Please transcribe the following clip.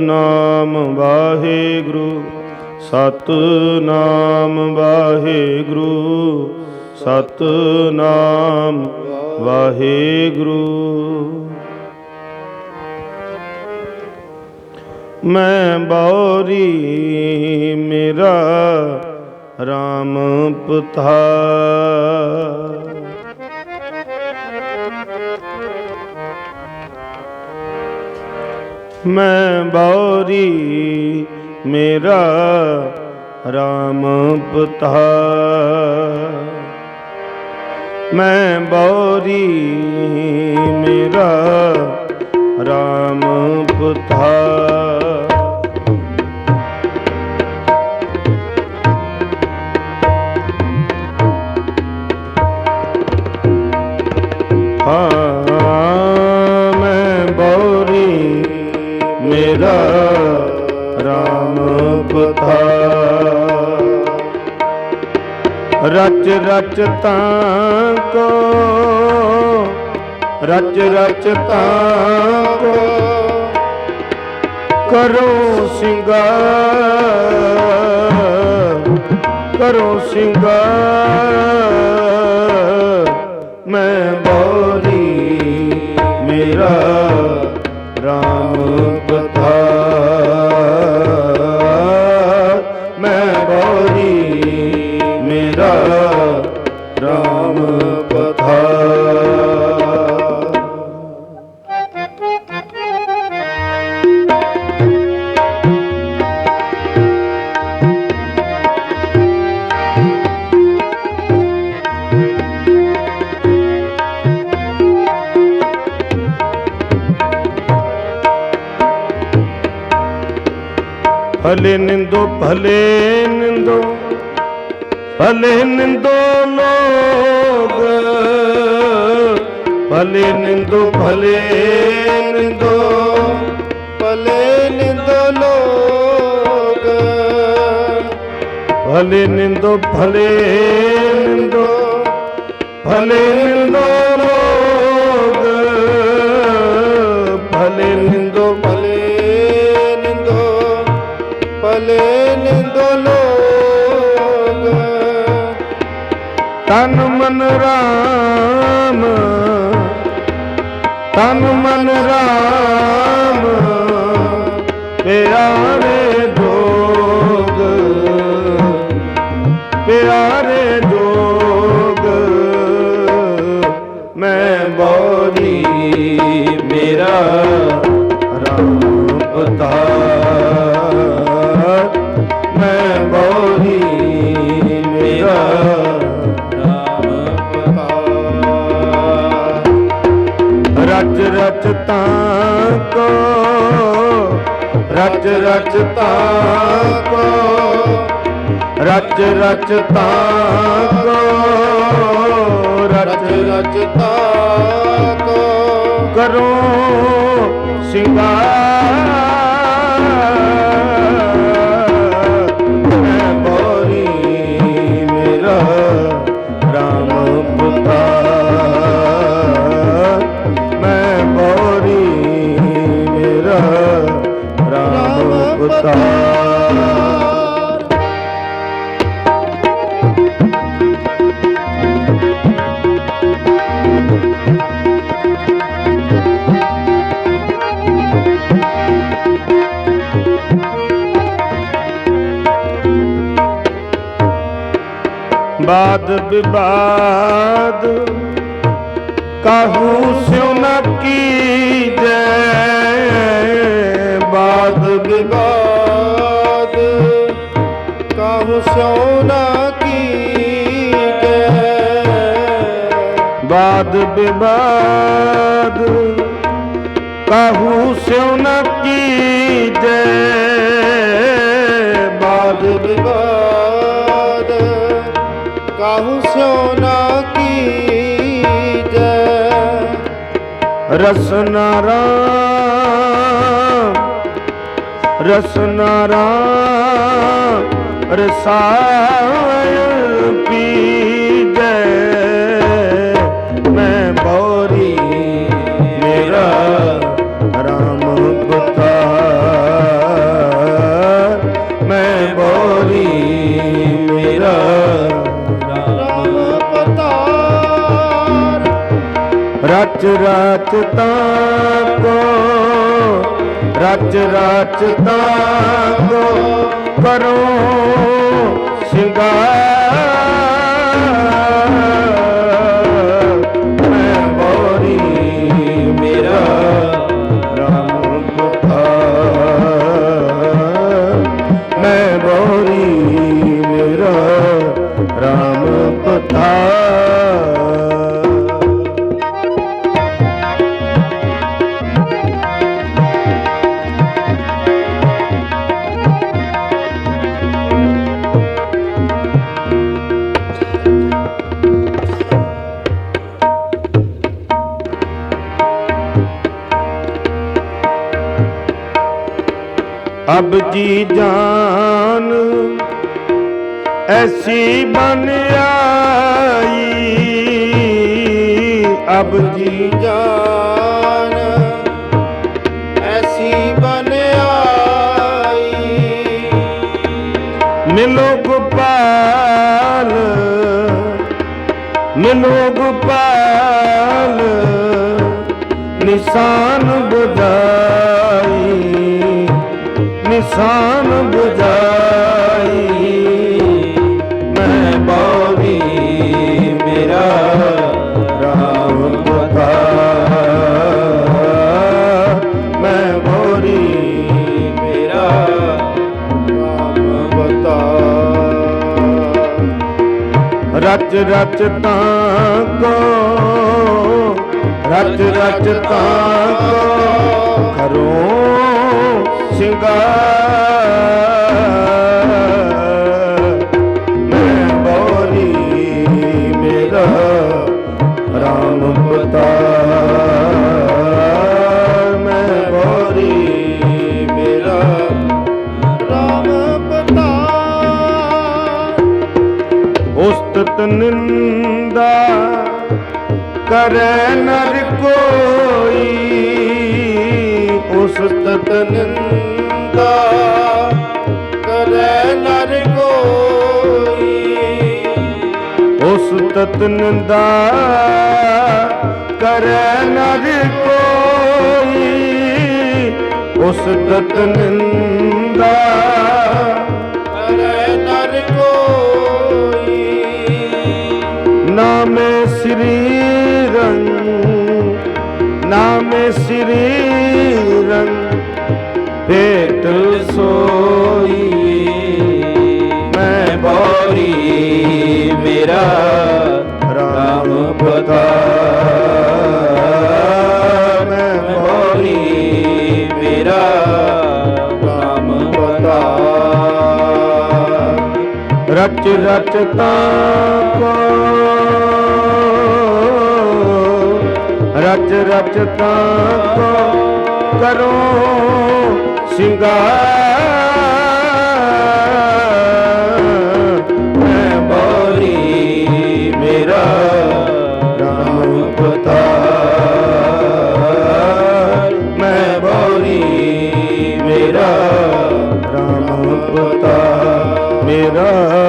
ਨਾਮ ਵਾਹਿਗੁਰੂ ਸਤਨਾਮ ਵਾਹਿਗੁਰੂ ਸਤਨਾਮ ਵਾਹਿਗੁਰੂ। ਮੈਂ ਬੌਰੀ ਮੇਰਾ RAM ਪਥਾ ਮੈਂ ਬੌਰੀ ਮੇਰਾ RAM ਪਤਾ ਮੈਂ ਬੌਰੀ ਮੇਰਾ RAM ਪਤਾ ਰਚ ਰਚ ਤਾਂ ਕੋ। ਰਚ ਰਚ ਤਾਂ ਕੋ। ਕਰੋ ਸਿੰਗਾਰ। ਕਰੋ ਸਿੰਗਾਰ। ਮੈਂ ਬੋਲੀ ਮੇਰਾ ਭਲੇ ਨਿੰਦੋ ਭਲੇ ਨਿੰਦੋ ਭਲੇ ਨਿੰਦੋ ਲੋਗ। ਭਲੇ ਨਿੰਦੋ ਭਲੇ ਨਿੰਦੋ ਭਲੇ ਨਿੰਦੋ ਲੋਗ। ਭਲੇ ਨਿੰਦੋ ਭਲੇ ਨਿੰਦੋ ਭਲੇ ਨਿੰਦੋ ਭਲੇ ਨਿੰਦੋ ਲੋਗ ਤਨ ਮਨ ਰਾਮ, ਤਨ ਮਨ ਰਾਮ, ਪਿਆਰੇ ਜੋਗ। ਪਿਆਰੇ ਜੋਗ, ਮੈਂ ਬੋਰੀ ਮੇਰਾ ਰਾਮ ਪਤਾ ਰਚ ਰਚ ਤਾਂ ਕੋ, ਰਚ ਰਚ ਤਾਂ ਕੋ, ਰਚ ਰਚ ਤਾਂ ਕੋ, ਰਚ ਰਚ ਰਚ ਤਾਕੋ ਕਰੋ ਸਿੰਗਾਰ ਬਾਦ ਵਿਵਾਦ ਕਾਹੂ ਸਿਉ ਨ ਕੀਜੈ ਬਾਦ ਵਿਵਾਦ ਕਾਹੂ ਸਿਉ ਨਾ ਕੀਜੈ ਬਾਦ ਵਿਵਾਦ ਕਾਹੂ ਸਿਉ ਨ ਕੀਜੈ ਬਾਦ ਵਿਵਾਦ ਕਾਹੂ ਸਿਉ ਨਾ ਕੀਜੈ ਰਸਨਾ ਰਾਮ ਰਸਨਾ ਰਾਮ ਰਸਾਇਣ ਰਚ ਰਚ ਕੋ ਰਚ ਰਚ ਤਾਂ ਕਰੋ ਸ਼ਿੰਗਾਰ। ਅਬ ਜੀ ਜਾਨ ਐਸੀ ਬਨ ਆਈ। ਅਬ ਜੀ ਸ਼ਾਮ ਬੁਝਾਈ ਮੈਂ ਬੋਰੀ ਮੇਰਾ ਰਾਮ ਬਤਾ। ਮੈਂ ਬੋਰੀ ਮੇਰਾ ਰਾਮ ਪਤਾ ਰਚ ਰਚ ਤਾਂ ਕੋ, ਰਚ ਰਚ ਤਾਂ ਕੋ, ਕਰੋ ਸ਼ਿੰਗਾਰ ਮੈਂ ਬੋਰੀ ਮੇਰਾ ਰਾਮ ਪਤਾ ਮੈਂ ਬੋਰੀ ਮੇਰਾ ਰਾਮ ਪਤਾ ਉਸਤਤ ਨਿੰਦਾ ਕਰੈ ਨਰ ਕੋਈ ਉਸਤਤ ਨਿੰਦਾ ਕਰੈ ਨਰ ਕੋਈ। ਉਸ ਉਸਤਤ ਨਿੰਦਾ ਕਰੈ ਨਰ ਕੋਈ। ਉਸਤਤ ਨਿੰਦਾ ਨਾਮ ਸ੍ਰੀ ਰੰਗ ਭੇਟ ਸੋਈ। ਮੈਂ ਬੋਰੀ ਮੇਰਾ ਰਾਮ ਪਤਾ ਮੈਂ ਬੋਰੀ ਮੇਰਾ ਰਾਮ ਪਤਾ ਰਚ ਰਚ ਤਾਂ ਕੋ ਰਚ ਰਚ ਕੋ ਕਰੋ ਸ਼ਿੰਗਾਰ। ਮੈਂ ਬੋਰੀ ਮੇਰਾ ਰਾਮ ਪਤਾ ਮੈਂ ਬੋਰੀ ਮੇਰਾ ਰਾਮ ਪਤਾ ਮੇਰਾ